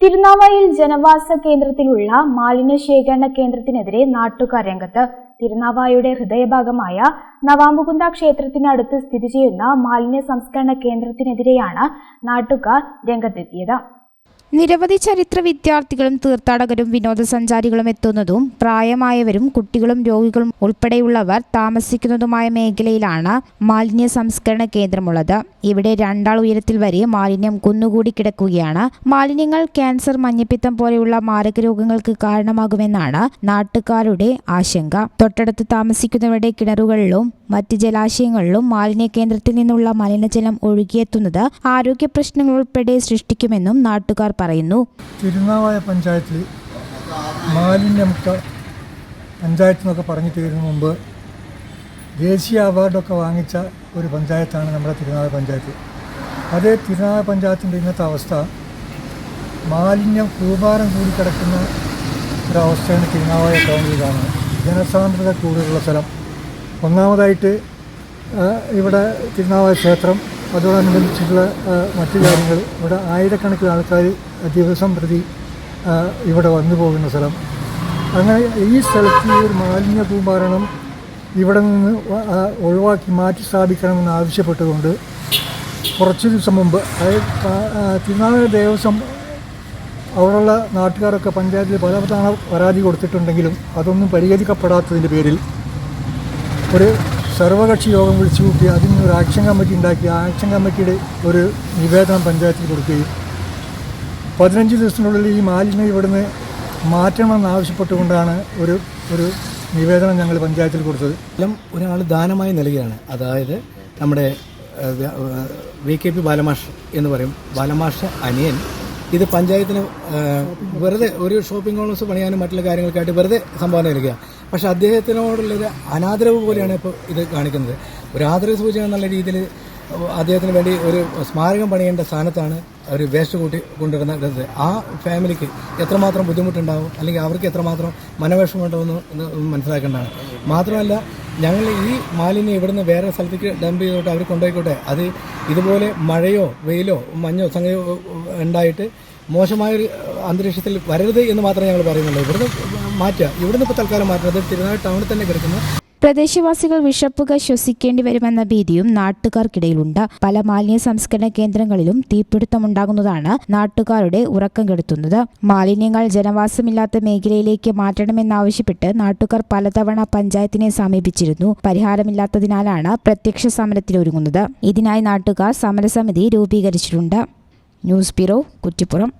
തിരുനാവായിൽ ജനവാസ കേന്ദ്രത്തിലുള്ള മാലിന്യ ശേഖരണ കേന്ദ്രത്തിനെതിരെ നാട്ടുകാർ രംഗത്ത് തിരുനാവായുടെ ഹൃദയഭാഗമായ നവാമുകുന്ദ ക്ഷേത്രത്തിനടുത്ത് സ്ഥിതി ചെയ്യുന്ന മാലിന്യ സംസ്കരണ കേന്ദ്രത്തിനെതിരെയാണ് നാട്ടുകാർ രംഗത്തെത്തിയത്. നിരവധി ചരിത്ര വിദ്യാർത്ഥികളും തീർത്ഥാടകരും വിനോദസഞ്ചാരികളും എത്തുന്നതും പ്രായമായവരും കുട്ടികളും രോഗികളും ഉൾപ്പെടെയുള്ളവർ താമസിക്കുന്നതുമായ മേഖലയിലാണ് മാലിന്യ സംസ്കരണ കേന്ദ്രമുള്ളത്. ഇവിടെ രണ്ടാൾ ഉയരത്തിൽ വരെ മാലിന്യം കുന്നുകൂടി കിടക്കുകയാണ്. മാലിന്യങ്ങൾ ക്യാൻസർ മഞ്ഞപ്പിത്തം പോലെയുള്ള മാരക രോഗങ്ങൾക്ക് കാരണമാകുമെന്നാണ് നാട്ടുകാരുടെ ആശങ്ക. തൊട്ടടുത്ത് താമസിക്കുന്നവരുടെ കിണറുകളിലും മറ്റ് ജലാശയങ്ങളിലും മാലിന്യ കേന്ദ്രത്തിൽ നിന്നുള്ള മലിനജലം ഒഴുകിയെത്തുന്നത് ആരോഗ്യ പ്രശ്നങ്ങൾ ഉൾപ്പെടെ സൃഷ്ടിക്കുമെന്നും നാട്ടുകാർ പറയുന്നു. തിരുനാവായ പഞ്ചായത്തിൽ മാലിന്യമുക്ത പഞ്ചായത്ത് എന്നൊക്കെ പറഞ്ഞു തീരുന്ന മുമ്പ് ദേശീയ അവാർഡൊക്കെ വാങ്ങിച്ച ഒരു പഞ്ചായത്താണ് നമ്മുടെ തിരുനാവായ പഞ്ചായത്ത്. അതേ തിരുനാവായ പഞ്ചായത്തിന്റെ ഇന്നത്തെ അവസ്ഥ മാലിന്യം കൂപാരം കൂടി കിടക്കുന്ന ഒരവസ്ഥയാണ് തിരുനാവായ ടൗണിൽ കാണുന്നത്. ജനസാന്ദ്രത കൂടുതലുള്ള സ്ഥലം. ഒന്നാമതായിട്ട് ഇവിടെ തിരുനാവായ ക്ഷേത്രം അതോടനുബന്ധിച്ചിട്ടുള്ള മറ്റു കാര്യങ്ങൾ. ഇവിടെ ആയിരക്കണക്കിന് ആൾക്കാർ ദിവസം പ്രതി ഇവിടെ വന്നു പോകുന്ന സ്ഥലം. അങ്ങനെ ഈ സ്ഥലത്ത് ഒരു മാലിന്യ കൂമ്പാരണം ഇവിടെ നിന്ന് ഒഴിവാക്കി മാറ്റി സ്ഥാപിക്കണമെന്ന് ആവശ്യപ്പെട്ടുകൊണ്ട് കുറച്ച് ദിവസം മുമ്പ് അതായത് തിരുനാവായ ദേവസ്വം അവിടെയുള്ള നാട്ടുകാരൊക്കെ പഞ്ചായത്തിൽ പല തവണ പരാതി കൊടുത്തിട്ടുണ്ടെങ്കിലും അതൊന്നും പരിഹരിക്കപ്പെടാത്തതിന്റെ പേരിൽ ഒരു സർവകക്ഷി യോഗം വിളിച്ചു കൂട്ടി അതിന് ഒരു ആക്ഷൻ കമ്മിറ്റി ഉണ്ടാക്കി. ആ ആക്ഷൻ കമ്മിറ്റിയുടെ ഒരു നിവേദനം പഞ്ചായത്തിൽ കൊടുക്കുകയും പതിനഞ്ച് ദിവസത്തിനുള്ളിൽ ഈ മാലിന്യം ഇവിടുന്ന് മാറ്റണമെന്ന് ആവശ്യപ്പെട്ടുകൊണ്ടാണ് ഒരു ഒരു നിവേദനം ഞങ്ങൾ പഞ്ചായത്തിൽ കൊടുത്തത്. എല്ലാം ഒരാൾ ദാനമായി നൽകുകയാണ്. അതായത് നമ്മുടെ വി കെ പി ബാലമാഷ് എന്ന് പറയും. ബാലമാഷ് അനിയൻ ഇത് പഞ്ചായത്തിന് വെറുതെ ഒരു ഷോപ്പിംഗ് കോംപ്ലക്സ് പണിയാനും മറ്റുള്ള കാര്യങ്ങൾക്കായിട്ട് വെറുതെ സംഭാവന നൽകുക. പക്ഷെ അദ്ദേഹത്തിനോടുള്ളൊരു അനാദരവ് പോലെയാണ് ഇപ്പോൾ ഇത് കാണിക്കുന്നത്. ഒരു ആദരവ് സൂചന എന്നുള്ള രീതിയിൽ അദ്ദേഹത്തിന് വേണ്ടി ഒരു സ്മാരകം പണിയേണ്ട സ്ഥാനത്താണ് ഒരു വേസ്റ്റ് കൂട്ടി കൊണ്ടുവരുന്ന ഇടത്ത് ആ ഫാമിലിക്ക് എത്രമാത്രം ബുദ്ധിമുട്ടുണ്ടാവും അല്ലെങ്കിൽ അവർക്ക് എത്രമാത്രം മനവിഷമുണ്ടാവുമെന്ന് എന്ന് മനസ്സിലാക്കേണ്ടതാണ്. മാത്രമല്ല ഞങ്ങൾ ഈ മാലിന്യം ഇവിടുന്ന് വേറെ സ്ഥലത്തേക്ക് ഡംപ് ചെയ്തോട്ടെ അവർ കൊണ്ടുപോയിക്കോട്ടെ. അത് ഇതുപോലെ മഴയോ വെയിലോ മഞ്ഞോ സംഗതിയോ ഉണ്ടായിട്ട് മോശമായൊരു അന്തരീക്ഷത്തിൽ വരരുത് എന്ന് മാത്രമേ ഞങ്ങൾ പറയുന്നുള്ളൂ. ഇവിടുന്ന് മാറ്റുക. ഇവിടുന്ന് ഇപ്പോൾ തൽക്കാലം മാറ്റുന്നത് തിരുനാട് ടൗണിൽ തന്നെ കിടക്കുന്ന. പ്രദേശവാസികൾ വിഷപ്പുക ശ്വസിക്കേണ്ടി വരുമെന്ന ഭീതിയും നാട്ടുകാർക്കിടയിലുണ്ട്. പല മാലിന്യ സംസ്കരണ കേന്ദ്രങ്ങളിലും തീപിടുത്തമുണ്ടാകുന്നതാണ് നാട്ടുകാരുടെ ഉറക്കം കെടുത്തുന്നത്. മാലിന്യങ്ങൾ ജനവാസമില്ലാത്ത മേഖലയിലേക്ക് മാറ്റണമെന്നാവശ്യപ്പെട്ട് നാട്ടുകാർ പലതവണ പഞ്ചായത്തിനെ സമീപിച്ചിരുന്നു. പരിഹാരമില്ലാത്തതിനാലാണ് പ്രത്യക്ഷ സമരത്തിലൊരുങ്ങുന്നത് ഇതിനായി നാട്ടുകാർ സമരസമിതി രൂപീകരിച്ചിട്ടുണ്ട്. News bureau Kuttippuram.